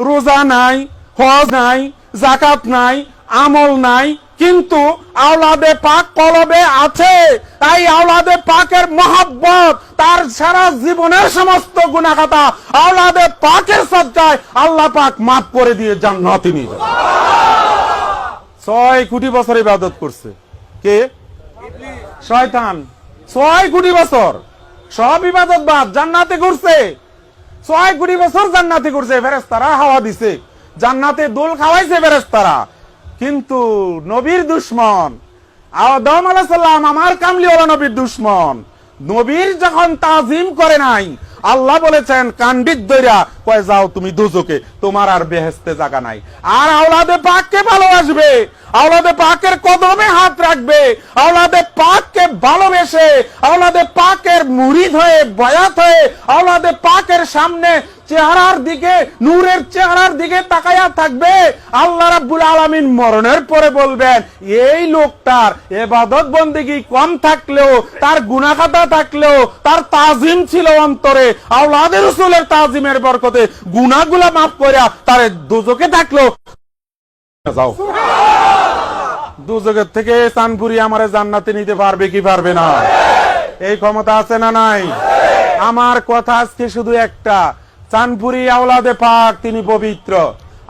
রোজা নাই, হজ নাই জাকাত নাই, আমল নাই, কিন্তু আওলাদে পাক কলবে আছে। তাই আওলাদে পাকের মহাব্বত, তার সারা জীবনের সমস্ত গুণাখাতা আওলাদে পাকের সজ্জায় আল্লাহ পাক মাফ করে দিয়ে নিয়ে যাবে। ছয় কোটি বছর ইবাদত করছে। কে? শয়তান। ছয় কোটি বছর। সব ইবাদত বাদ জান্নাতে করছে ছয় কোটি বছর জান্নাতে করছে ফেরেস্তারা হাওয়া দিছে। জান্নাতে দোল খাওয়াইছে ফেরেস্তারা কিন্তু নবীর দুশ্মন, আদম আলাইসাল্লাম আমার কামলিওয়ালা নবীর দুশ্মন, নবীর যখন তাজিম করে নাই, আল্লাহ বলেছেন কান্ডিত দইরা, কয়, যাও তুমি দুজকে, তোমার আর বেহেস্তে জায়গা নাই। আর আওলাদে পাককে ভালোবাসবে। আওলাদে পাকের কদমে হাত রাখবে, আওলাদে পাককে ভালোবেসে, আওলাদে পাকের মুরিদ হয়ে, বয়াত হয়ে, আওলাদে পাকের সামনে চেহারার দিকে, নূরের চেহারার দিকে তাকায়া থাকবে। আল্লাহ রাব্বুল আলামিন মরণের পরে বলবেন, এই লোকটার এবাদত বন্দেগী কম থাকলেও, তার গুনাখাতা থাকলেও, তার তাজিম ছিল অন্তরে। আওলাদের রসুলের তাজিমের বরকতে গুনাগুলা মাফ করিয়া তার দুজকে থাকলেও যাও। দুজকের থেকে চানপুরি আমারে জান্নাতে নিতে পারবে কি পারবে না? এই ক্ষমতা আছে না নাই? আমার কথা আজকে শুধু একটা চানপুরি আওলাদে পাক তিনি পবিত্র।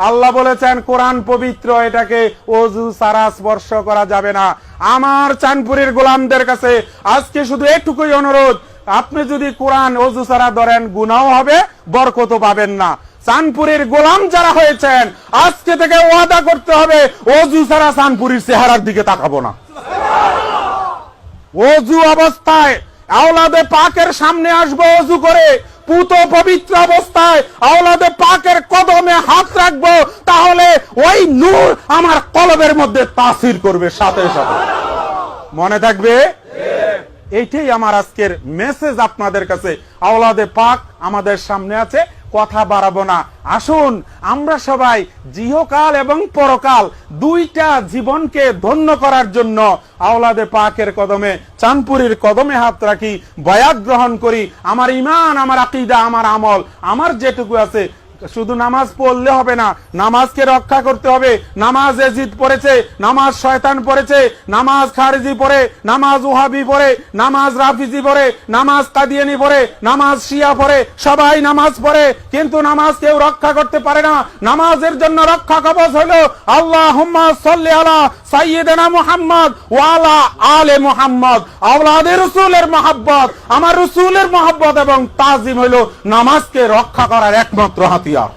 আল্লাহ বলেছেন, কোরআন পবিত্র, এটাকে অজু সারা স্পর্শ করা যাবে না। আমার চানপুরের গোলামদের কাছে আজকে শুধু এটুকুই অনুরোধ, আপনি যদি কোরআন, অজু সারা ধরেন গুনাও হবে বরকত পাবেন না। চানপুরের গোলাম যারা হয়েছেন, আজকে থেকে ওয়াদা করতে হবে, অজু ছাড়া চানপুরের চেহারার দিকে তাকাবো না। অজু অবস্থায় আওলাদে পাকের সামনে আসব অজু করে, পুত পবিত্র অবস্থায় আওলাদে পাকের কদমে হাত রাখব, তাহলে ওই নূর আমার কলবের মধ্যে তাসির করবে সাথে সাথে। মনে থাকবে? এইটাই আমার আজকের মেসেজ আপনাদের কাছে। আওলাদে পাক আমাদের সামনে আছে। কথা বাড়াবো না। আসুন, আমরা সবাই জিহকাল এবং পরকাল দুইটা জীবনকে ধন্য করার জন্য আওলাদে পাকের কদমে চানপুরীর কদমে হাত রাখি, বয়াত গ্রহণ করি। আমার ইমান আমার আকিদা, আমার আমল, আমার যেটুকু আছে শুধু নামাজ পড়লে হবে না, নামাজকে রক্ষা করতে হবে। নামাজ এজিদ পড়েছে, নামাজ শয়তান পড়েছে, নামাজ খারিজি পড়ে, নামাজ ওহাবি পড়ে, নামাজ রাফিজি পড়ে, নামাজ কাদিয়ানি পড়ে, নামাজ শিয়া পড়ে, সবাই নামাজ পড়ে, কিন্তু নামাজ কেউ রক্ষা করতে পারে না। নামাজের জন্য রক্ষা কবচ হলো আল্লাহ সাল্লি আলা সাইয়্যিদানা মুহাম্মদ ওয়ালা আলে মুহাম্মদ। আওলাদের রসুলের মহাব্বত। আমার রসুলের মহাব্বত এবং তাজিম হলো নামাজকে রক্ষা করার একমাত্র হাতিয়ার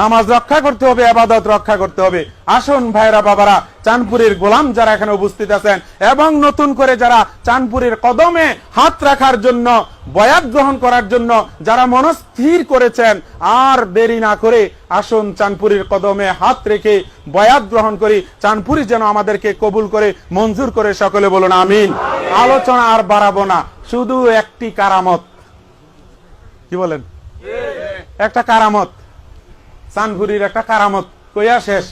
নামাজ রক্ষা করতে হবে, আবাদত রক্ষা করতে হবে। আসুন ভাইরা বাবারা, চাঁদপুরের গোলাম যারা এখানে উপস্থিত আছেন এবং নতুন করে যারা চাঁদপুরের কদমে হাত রাখার জন্য, বয়াত গ্রহণ করার জন্য যারা মনস্থির করেছেন, আর দেরি না করে আসুন চাঁদপুরের কদমে হাত রেখে বয়াত গ্রহণ করি। চাঁদপুরি যেন আমাদেরকে কবুল করে, মঞ্জুর করে সকলে বলুন আমিন। আলোচনা আর বাড়াবো না, শুধু একটি কারামত। কি বলেন? একটা কারামত। চানপুরির একটা কারামত। কইয়া শেষ।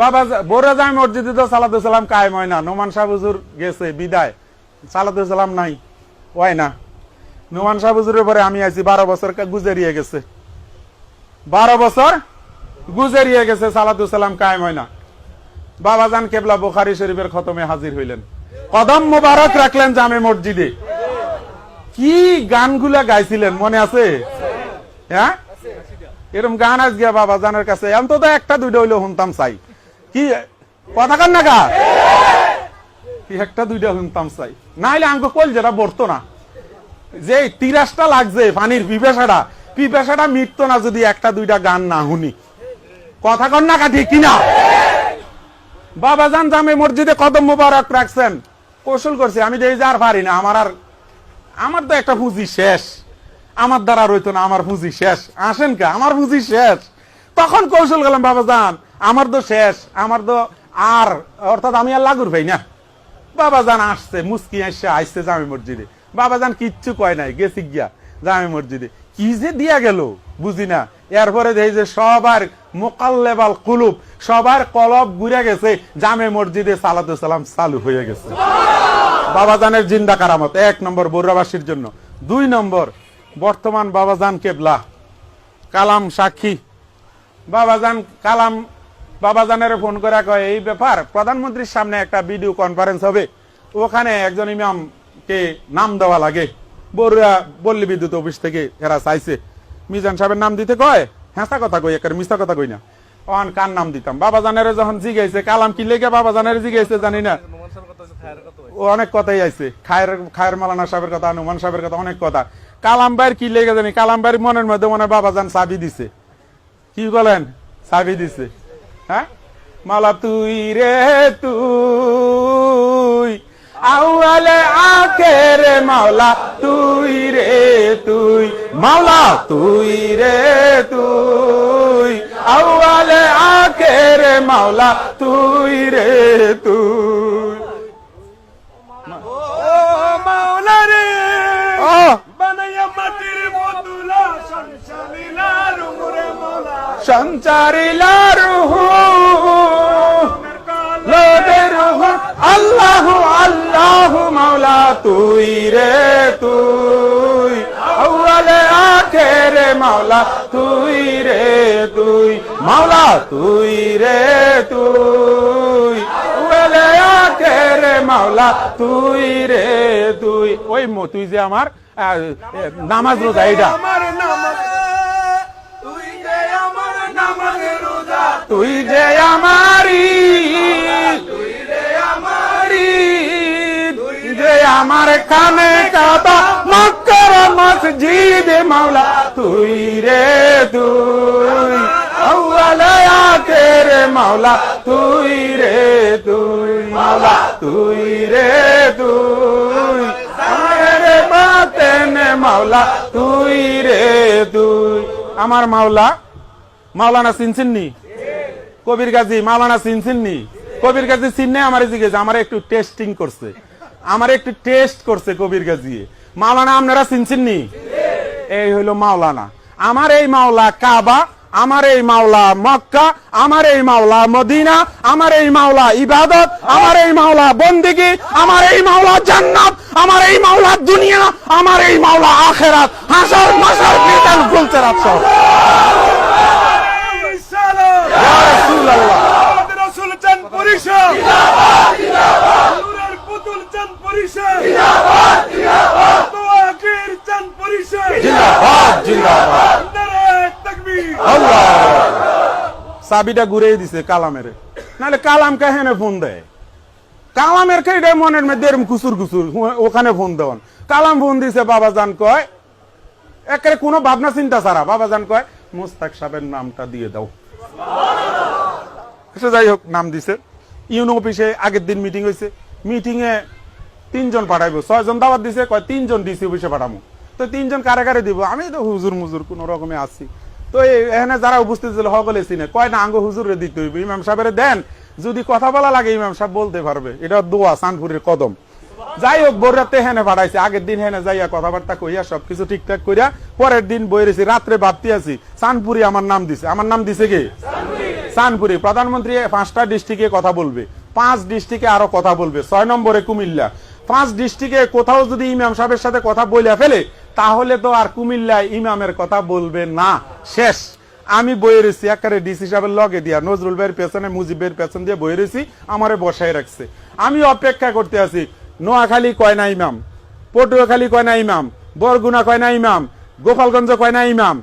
বাবা বোরা যায় মসজিদে তো সালাদুসালাম কায়েম হয় না। নোমান শাহ হুজুর গেছে, বিদায়। সালাদুসালাম নাই, হয় না। নোমান শাহ হুজুরের পরে আমি আছি বারো বছর গুজারিয়ে গেছে। বারো বছর গুজারিয়ে গেছে সালাদুসালাম কায়েম হয় না। বাবা জান কেবলা বুখারি শরীফের খতমে হাজির হইলেন। কদম মোবারক রাখলেন জামে মসজিদে। কি গানগুলা গাইছিলেন, মনে আছে? হ্যাঁ? এরকম গান আজ গিয়া বাবা জানের কাছে, অন্তত একটা দুইটা হইলেও শুনতাম চাই। কি, কথা কান না গা? কি একটা দুইটা শুনতাম চাই। না হলে আঙ্গ কল যেটা বর্তো না যে তিরাশটা লাগছে পানির পিপাসাটা পিপাসাটা মিটতো না যদি একটা দুইটা গান না শুনি। কথা কন না কাঠি কিনা? বাবা জান জামে মসজিদে কদম মোবারক রাখছেন। কৌশল করছে, আমি যে যার পারি না, আমার আর আমার তো একটা পুঁজি শেষ। আমার দ্বারা রইতো না, আমার পুঁজি শেষ। আসেন কা? আমার পুঁজি শেষ। তখন কৌশল গেলাম বাবা জান, আমার তো শেষ, আমার তো আর, অর্থাৎ আমি আর লাগুর ভাই না। বাবা জান আসছে, মুস্কি আসছে আসছে জামে মসজিদে। বাবা জান কিচ্ছু কয় নাই, গেছি গিয়া জামে মসজিদে। কি যে দিয়া গেল, বুঝি না। এরপরে দেখি যে সবার মোকাল্লেবাল কুলুপ সবার কলব ঘুরে গেছে, জামে মসজিদে সালাতু সালাম চালু হয়ে গেছে। বাবাজানের জিন্দা কারামত, এক নম্বর বৌরাবাসীর জন্য। দুই নম্বর বর্তমান বাবাজান কেবলা, কালাম সাক্ষী। বাবাজান, কালাম বাবাজানের ফোন করে কয়, এই ব্যাপার, প্রধানমন্ত্রীর সামনে একটা ভিডিও কনফারেন্স হবে। ওখানে একজন ইমামকে নাম দেওয়া লাগে। বড়ুয়া বল্লী বিদ্যুৎ অফিস থেকে এরা চাইছে। মিজান সাহেবের নাম দিতে কয়? হ্যাঁ কথা কই একের মিথ্যা কথা কই না। অন, কার নাম দিতাম? বাবা বাবাজানের যখন জিগাইছে, কালাম কি লেগে বাবাজানের জিগাইছে জানি না। অনেক কথাই আছে। খায়ের খায়ের মালানা সাহেবের কথা নুমান সাহেবের কথা, অনেক কথা। কালাম ভাইয়ের কি লেগে জানি? কালাম ভাইয়ের মনের মধ্যে মনে হয় বাবাজান চাবি দিছে। কি বলেন? চাবি দিছে। হ্যাঁ? মালা, তুই রে, তুই, আউয়ালে আখেরে মাওলা, তুই রে, তুই, মাওলা, তুই রে, তুই, আউয়ালে আখেরে মাওলা, তুই রে, তুই। সঞ্চারিলা রুহু লোদে রুহু আল্লাহ আল্লাহ মাওলা, তুই রে তুই। আউয়ালে আখেরে মাওলা, তুই রে তুই। মাওলা, তুই রে তুই। আউয়ালে আখেরে মাওলা, তুই রে তুই। ওই মো, তুই যে আমার নামাজ রোজা, এইটা। আমার নামাজ তুই যে আমারি, তুই রে আমার কানে কাবা মক্কার মসজিদ মাওলা, তুই রে তুই। আউয়ালে আখের মাওলা, তুই রে তুই। মাওলা, তুই রে তুই। আমার বাতেনে মাওলা, তুই রে তুই। আমার মাওলা, মাওলানা চিনছেননি কবির গাজী, মাওলানা চিনছেননি কবির গাজী চিনে আমার জিজ্ঞেস, আমার একটু টেস্টিং করছে। আমার একটু টেস্ট করছে কবির গাজী। মাওলানা, আপনারা চিনছেননি এই হইল মাওলানা। আমার এই মাওলা কাবা, আমার এই মাওলা মক্কা, আমার এই মাওলা মদিনা, আমার এই মাওলা ইবাদত, আমার এই মাওলা বন্দিগি, আমার এই মাওলা জান্নাত, আমার এই মাওলা দুনিয়া, আমার এই মাওলা আখেরাত। হাসর মাসর মিতাল ফুলচেরাত সব চাবিটা ঘুরে দিছে কালামের। নাহলে কালাম কাহেনে ফোন দেয়? কালামের কেটে মনের মধ্যে এরম কুসুর কুসুর ওখানে ফোন দেওয়ান। কালাম ফোন দিছে বাবা জান কয় একের কোনো ভাবনা চিন্তা ছাড়া। বাবা জান কয় মুস্তাক সাহেবের নামটা দিয়ে দাও। সে যাই হোক, নাম দিছে। ইউনো অফিসে আগের দিন মিটিং হয়েছে মিটিং এ তিনজন পাঠাইবো। ছয়জন দাওয়াত দিছে, কয়, তিনজন ডিসি অফিসে পাঠাবো তো তিনজন কারে কারে দিব। আমি তো হুজুর মুজুর, কোন রকমে আছি। তো এখানে যারা উপস্থিত ছিল, সকলে চিনে। কয়, না, আঙ্গ হুজুরে দিতে হইব। ইমাম সাহেবের দেন। যদি কথা বলা লাগে, ইমাম সাহেব বলতে পারবে। এটা দোয়া, সানপুরের কদম। যাই হোক বোরাতে হেনে পাঠাইছে। আগের দিন হেনে যাইয়া কথাবার্তা কইয়া সবকিছু ঠিকঠাক কইরা পরের দিন বই রেছি রাত্রে ভাবতে আছি সানপুরি আমার নাম দিছে। আমার নাম দিছে কে? সানপুরি প্রধানমন্ত্রী পাঁচটা ডিস্ট্রিক্টে কথা বলবে। পাঁচ ডিস্ট্রিক্টে আরও কথা বলবে। ছয় নম্বরে কুমিল্লা। পাঁচ ডিস্ট্রিক্টে কোথাও যদি ইমাম সাহেবের সাথে কথা বইলা ফেলে, তাহলে তো আর কুমিল্লায় ইমামের কথা বলবে না। শেষ। আমি বয়ে রেছি একারে ডিসি সাহেবের লগে দিয়া, নজরুল ভাইয়ের পেছনে, মুজিবের পেছন দিয়ে বয়ে রেছি আমারে বসায় রাখছে। আমি অপেক্ষা করতে আছি, নোয়াখালী কয় না ইমাম, পটুয়াখালী কয় না ইমাম, বরগুনা কয় না ইমাম, গোপালগঞ্জ কয় না ইমাম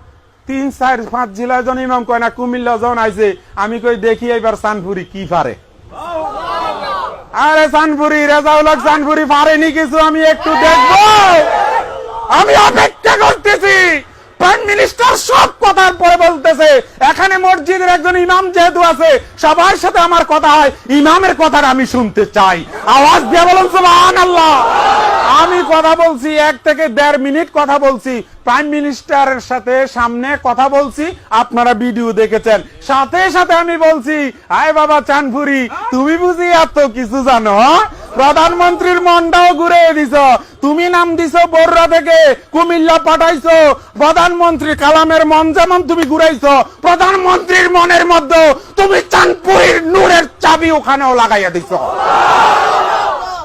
তিন, চার, পাঁচ জেলায় জন ইমাম কয় না, কুমিল্লা জন আইছে। আমি কই, দেখি এবার সানপুরি কি পারে আরে সানপুরি রেজাউলক সানপুরি পারেনি কিছু, আমি একটু দেখব। আমি অপেক্ষা করতেছি প্রাইম মিনিস্টার সব কথার পরে বলতেছে এখানে মসজিদের একজন ইমাম যেহেতু আছে, সবার সাথে আমার কথা হয়, ইমামের কথাটা আমি শুনতে চাই। আওয়াজ দিয়ে বলুন সুবহান আল্লাহ আমি কথা বলছি, এক থেকে দেড় মিনিট কথা বলছি। প্রাইম মিনিস্টারের সাথে সামনে কথা বলছি, আপনারা ভিডিও দেখেছেন। সাথে সাথে আমি বলছি, আয় বাবা চানপুরি তুমি বুঝি এত কিছু জানো হ্যাঁ? প্রধানমন্ত্রীর মনটাও ঘুরে দিছ। তুমি নাম দিছো বড়রা থেকে, কুমিল্লা পাঠাইছো। প্রধানমন্ত্রী কালামের মন যেমন তুমি ঘুরাইছো, প্রধানমন্ত্রীর মনের মধ্যে তুমি চানপুরীর নূরের চাবি ওখানেও লাগাইয়া দিছো।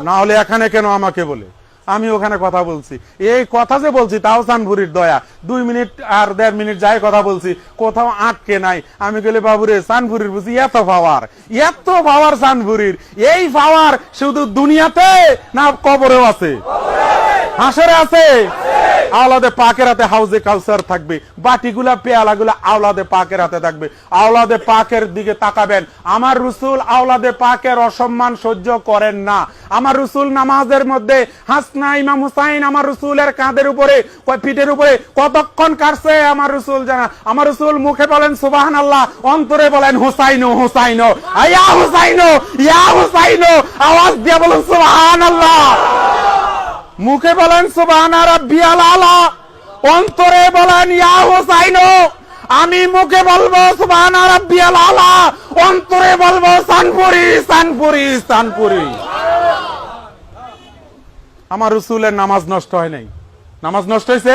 না হলে এখানে কেন আমাকে বলে? আমি ওখানে কথা বলছি। এই কথা যে বলছি তাও চানপুরির দয়া। দুই মিনিট আর দেড় মিনিট যাই কথা বলছি কোথাও আটকে নাই। আমি গেলে বাবুরে চানপুরির বুঝি এত পাওয়ার এত পাওয়ার চানপুরির এই পাওয়ার শুধু দুনিয়াতে না কবরেও আছে। হাসরে আছে। আওলাদে পাকের হাতে হাউজে কালচার থাকবে, বাটিগুলা, পেয়ালাগুলা আওলাদে পাকের হাতে থাকবে। আওলাদে পাকের দিকে তাকাবেন। আমার রসুল আওলাদে পাকের অসম্মান সহ্য করেন না। আমার রসুল নামাজের মধ্যে হাসনা, ইমাম হুসাইন আমার রসুলের কাঁধের উপরে পিঠের উপরে, কতক্ষণ কাটছে আমার রসুল জানা? আমার রসুল মুখে বলেন সুবাহান আল্লাহ অন্তরে বলেন, হুসাইনো হুসাইনো ইয়া হুসাইনো ইয়া হুসাইনো, আওয়াজ দিয়ে বলেন সুবাহান আল্লাহ মুখে বলেন অন্তরে বলেন ইয়া হুসাইনো, আমি মুখে বলব সুবহানা আলা অন্তরে বলব সানপুরি সানপুরি সানপুরি। আমার রসুলের নামাজ নষ্ট হয় নাই। নামাজ নষ্ট হয়েছে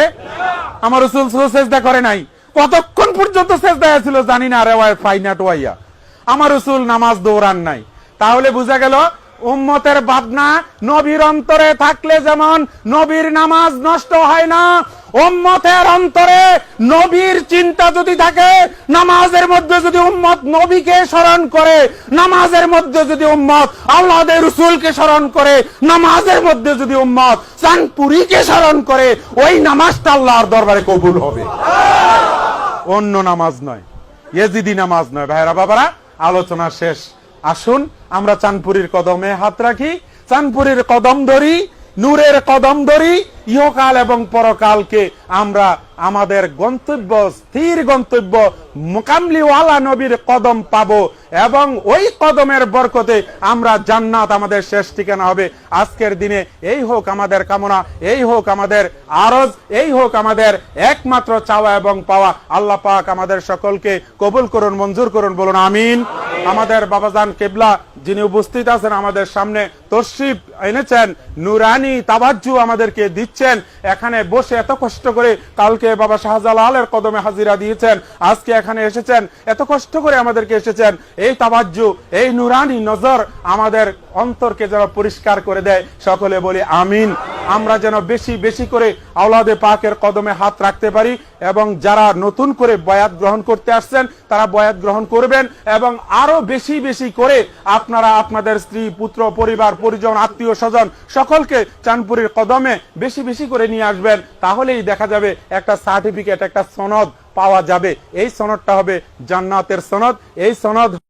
আমার রসুল সেজদা করে নাই। কতক্ষণ পর্যন্ত সেজদা ছিল জানি না, রেওয়ায় ফাইনাট ওয়াইয়া আমার রসুল নামাজ দৌড়ান নাই। তাহলে বোঝা গেল উম্মতের ভাবনা নবীর অন্তরে থাকলে যেমন নবীর নামাজ নষ্ট হয় না, উম্মতের অন্তরে নবীর চিন্তা যদি থাকে, নামাজের মধ্যে যদি উম্মত নবীকে স্মরণ করে, নামাজের মধ্যে যদি উম্মত আল্লাহদের রসুলকে স্মরণ করে, নামাজের মধ্যে যদি উম্মত চানপুরীকে স্মরণ করে, ওই নামাজটা আল্লাহর দরবারে কবুল হবে। অন্য নামাজ নয়, ইয়েজিদি নামাজ নয়। ভাইরা বাবারা, আলোচনা শেষ। আসুন, আমরা চানপুরীর কদমে হাত রাখি। চানপুরীর কদম ধরি, নূরের কদম ধরি, ইহকাল এবং পরকালকে আমরা আমাদের গন্তব্য, স্থির গন্তব্য, মোকামলিওয়ালা নবীর কদম পাবো এবং ওই কদমের বরকতে আমরা জান্নাত আমাদের শেষ ঠিকানা হবে। আজকের দিনে এই হোক আমাদের কামনা, এই হোক আমাদের আরজ, এই হোক আমাদের একমাত্র চাওয়া এবং পাওয়া। আল্লাহ পাক আমাদের সকলকে কবুল করুন, মঞ্জুর করুন, বলুন আমিন। আমাদের বাবাজান কেবলা যিনি উপস্থিত আছেন আমাদের সামনে তশরিফ এনেছেন, নুরানি তাবাজ্জু আমাদেরকে দিচ্ছেন। এখানে বসে এত কষ্ট করে কালকে বাবা শাহজালালের কদমে হাজিরা দিয়েছেন, আজকে এখানে এসেছেন, এত কষ্ট করে আমাদেরকে এসেছেন। এই তাবাজ্জু, এই নুরানি নজর আমাদের অন্তরকে যেন পরিষ্কার করে দেয়। সকলে বলি আমিন। আমরা যেন বেশি বেশি করে আওলাদে পাকের কদমে হাত রাখতে পারি এবং যারা নতুন করে বয়াত গ্রহণ করতে আসছেন, তারা বয়াত গ্রহণ করবেন এবং আরও বেশি বেশি করে আপনারা আপনাদের স্ত্রী, পুত্র, পরিবার পরিজন, আত্মীয় স্বজন সকলকে চানপুরের কদমে বেশি বেশি করে নিয়ে আসবেন। তাহলেই দেখা যাবে একটা সার্টিফিকেট একটা সনদ পাওয়া যাবে। এই সনদটা হবে জান্নাতের সনদ। এই সনদ